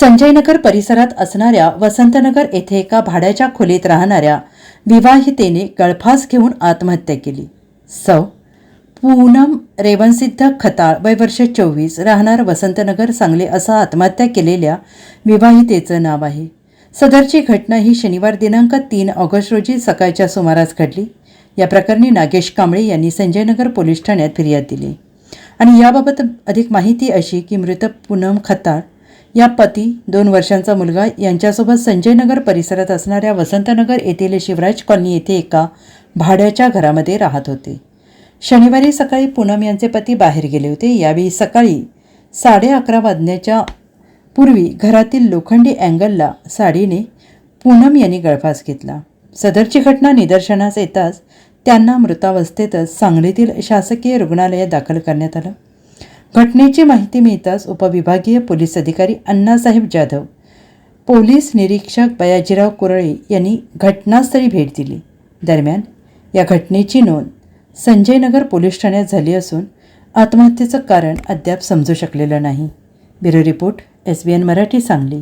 संजयनगर परिसरात असणाऱ्या वसंतनगर येथे एका भाड्याच्या खोलीत राहणाऱ्या विवाहितेने गळफास घेऊन आत्महत्या केली. सौ. पूनम रेवनसिद्ध खताळ वय वर्ष चोवीस राहणार वसंतनगर सांगली असं आत्महत्या केलेल्या विवाहितेचं नाव आहे. सदरची घटना ही शनिवार दिनांक तीन ऑगस्ट रोजी सकाळच्या सुमारास घडली. या प्रकरणी नागेश कांबळे यांनी संजयनगर पोलीस ठाण्यात फिर्याद दिली. आणि याबाबत अधिक माहिती अशी की मृत पूनम खताळ या पती दोन वर्षांचा मुलगा यांच्यासोबत संजयनगर परिसरात असणाऱ्या वसंतनगर येथील शिवराज कॉलनी येथे एका भाड्याच्या घरामध्ये राहत होते. शनिवारी सकाळी पूनम यांचे पती बाहेर गेले होते. यावेळी सकाळी साडे अकरा वाजण्याच्या पूर्वी घरातील लोखंडी अँगलला साडीने पूनम यांनी गळफास घेतला. सदरची घटना निदर्शनास येताच त्यांना मृतावस्थेतच सांगलीतील शासकीय रुग्णालयात दाखल करण्यात आलं. घटनेची माहिती मिळताच उपविभागीय पोलीस अधिकारी अण्णासाहेब जाधव पोलीस निरीक्षक बयाजीराव कुरळे यांनी घटनास्थळी भेट दिली. दरम्यान या घटनेची नोंद संजयनगर पोलीस ठाण्यात झाली असून आत्महत्येचं कारण अद्याप समजू शकलेलं नाही. Bureau report S B N Marathi Sangli.